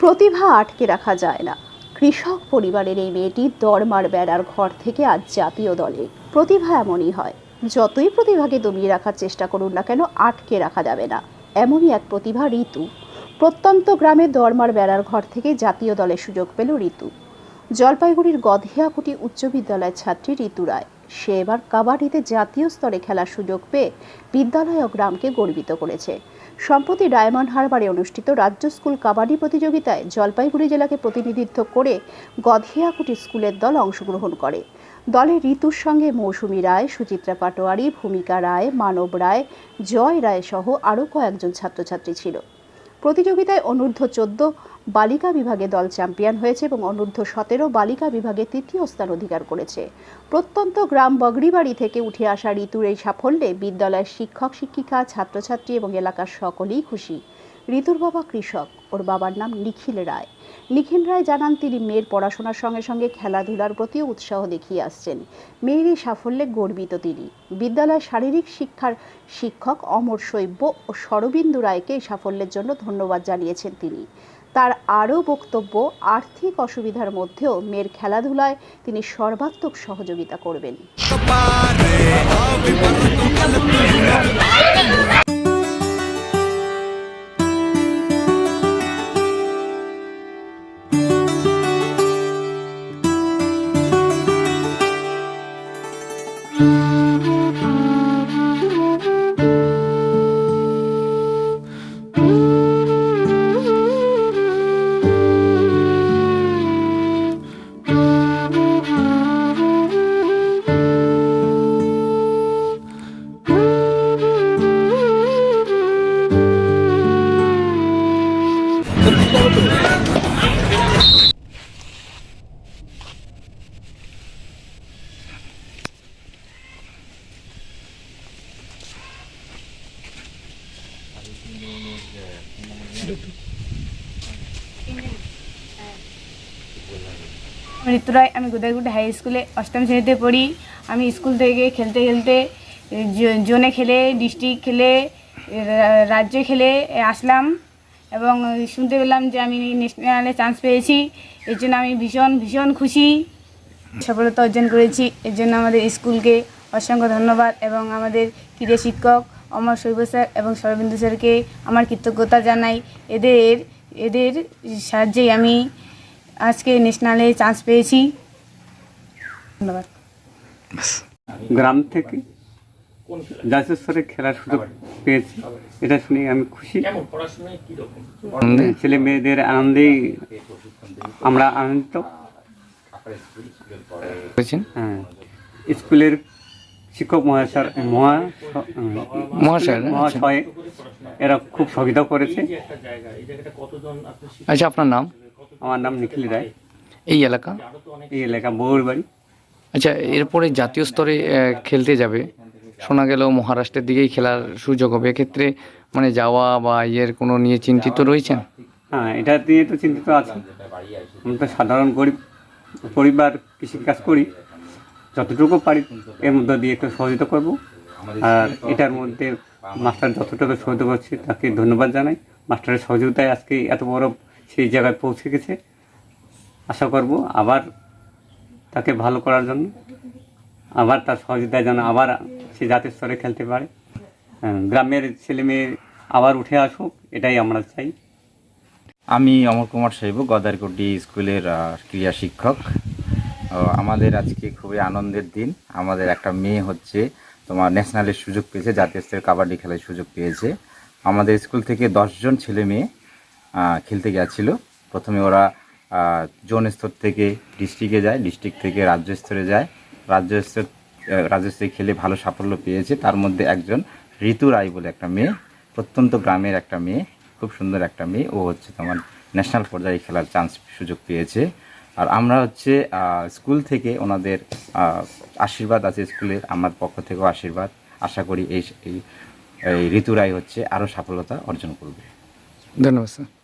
প্রতিভা আটকে রাখা যায় না। কৃষক পরিবারের এই মেয়েটি দরমার বেড়ার ঘর থেকে আজ জাতীয় দলে। প্রতিভা এমনই হয়, যতই প্রতিভাকে দমিয়ে রাখার চেষ্টা করুন না কেন আটকে রাখা যাবে না। এমনই এক প্রতিভা ঋতু। প্রত্যন্ত গ্রামে দরমার বেড়ার ঘর থেকে জাতীয় দলে সুযোগ পেল ঋতু। জলপাইগুড়ির গধেয়াকুটি উচ্চ বিদ্যালয়ের ছাত্রী ঋতু রায়। সে এবার কাবাডিতে জাতীয় স্তরে খেলার সুযোগ পেয়ে বিদ্যালয় ও গ্রামকে গর্বিত করেছে। সম্প্রতি ডায়মন্ড হারবারে অনুষ্ঠিত রাজ্য স্কুল কাবাডি প্রতিযোগিতায় জলপাইগুড়ি জেলাকে প্রতিনিধিত্ব করে গধেয়াকুটি স্কুলের দল অংশগ্রহণ করে। দলে ঋতুর সঙ্গে মৌসুমী রায়, সুচিত্রা পাটোয়ারি, ভূমিকা রায়, মানব রায়, জয় রায় সহ আরও কয়েকজন ছাত্রছাত্রী ছিল। প্রতিযোগিতায় অনূর্ধ্ব চোদ্দ বালিকা বিভাগে দল চ্যাম্পিয়ন হয়েছে এবং অনূর্ধ্ব সতেরো বালিকা বিভাগে তৃতীয় স্থান অধিকার করেছে। প্রত্যন্ত গ্রাম বগড়িবাড়ি থেকে উঠে আসা ঋতুর এই সাফল্যে বিদ্যালয়ের শিক্ষক, শিক্ষিকা, ছাত্রছাত্রী এবং এলাকার সকলেই খুশি। ঋতুর বাবা কৃষক। ওর বাবার নাম নিখিল রায়। নিখিল রায় জানান, তিনি মেয়ের পড়াশোনার সঙ্গে সঙ্গে খেলাধুলার প্রতিও উৎসাহ দেখিয়ে আসছেন। মেয়ের এই সাফল্যে গর্বিত তিনি। বিদ্যালয় শারীরিক শিক্ষার শিক্ষক অমর শৈব্য ও শরবিন্দু রায়কে এই সাফল্যের জন্য ধন্যবাদ জানিয়েছেন তিনি। তার আরও বক্তব্য, আর্থিক অসুবিধার মধ্যেও মেয়ের খেলাধুলায় তিনি সর্বাত্মক সহযোগিতা করবেন। ঋতু রায় আমি গোদাইগুটি হাই স্কুলে অষ্টম শ্রেণীতে পড়ি। আমি স্কুল থেকে খেলতে খেলতে জোনে খেলে ডিস্ট্রিক্ট খেলে, রাজ্যে খেলে আসলাম এবং শুনতে পেলাম যে আমি ন্যাশনালে চান্স পেয়েছি। এর জন্য আমি ভীষণ ভীষণ খুশি। সফলতা অর্জন করেছি। এর জন্য আমাদের স্কুলকে অসংখ্য ধন্যবাদ এবং আমাদের ক্রীড়া শিক্ষক অমর শৈব স্যার এবং সরবিন্দু স্যারকে আমার কৃতজ্ঞতা জানাই। এদের এদের সাহায্যেই আমি আজকে ন্যাশনালে চান্স পেয়েছি। ধন্যবাদ। গ্রাম থেকে জাতীয় খেলার সুযোগ পেয়েছি এটা শুনে আমি খুশি। ছেলে মেয়েদের আনন্দেই আমরা আনন্দিত। হ্যাঁ। স্কুলের শিক্ষক মহাশয় মহা মহাশয় মহাশয় এরা খুব সহযোগিতা করেছে। আচ্ছা আপনার নাম? আমার নাম নিখিল রায়। এই এলাকা? এই এলাকা বউর বাড়ি আচ্ছা এরপরে জাতীয় স্তরে খেলতে যাবে। শোনা গেল মহারাষ্ট্রের দিকেই খেলার সুযোগ হবে। এক্ষেত্রে মানে যাওয়া বা ইয়ের কোনো নিয়ে চিন্তিত রয়েছেন? হ্যাঁ এটা দিয়ে তো চিন্তিত আছে। আমি তো সাধারণ গরিব পরিবার কৃষিকাজ করি। যতটুকু পারি এর মধ্যে দিয়ে একটু সহযোগিতা করব। আর এটার মধ্যে মাস্টার যতটুকু সহযোগিতা করছে তাকে ধন্যবাদ জানাই। মাস্টারের সহযোগিতায় আজকে এত বড় সেই জায়গায় পৌঁছে গেছে। আশা করব আবার তাকে ভালো করার জন্য আবার তার সহযোগিতায় যেন আবার সে জাতীয় স্তরে খেলতে পারে। গ্রামের ছেলে মেয়ে আবার উঠে আসুক এটাই আমরা চাই। আমি অমর কুমার সাহেব গদারকুটি স্কুলের ক্রীড়া শিক্ষক। আমাদের আজকে খুবই আনন্দের দিন। আমাদের একটা মেয়ে হচ্ছে, তোমার ন্যাশনালের সুযোগ পেয়েছে, জাতীয় স্তরের কাবাডি খেলার সুযোগ পেয়েছে। আমাদের স্কুল থেকে দশজন ছেলে মেয়ে খেলতে গেছিল প্রথমে ওরা জোন স্তর থেকে ডিস্ট্রিক্টে যায়, ডিস্ট্রিক্ট থেকে রাজ্য স্তরে যায়। রাজ্য স্তর রাজ্য স্তরে খেলে ভালো সাফল্য পেয়েছে। তার মধ্যে একজন ঋতু রায় বলে একটা মেয়ে, প্রত্যন্ত গ্রামের একটা মেয়ে, খুব সুন্দর একটা মেয়ে। ও হচ্ছে তোমার ন্যাশনাল পর্যায়ে খেলার চান্স সুযোগ পেয়েছে। আর আমরা হচ্ছে স্কুল থেকে ওনাদের আশীর্বাদ আছে স্কুলের, আমার পক্ষ থেকেও আশীর্বাদ। আশা করি এই এই এই ঋতু হচ্ছে আরও সফলতা অর্জন করবে। ধন্যবাদ, স্যার।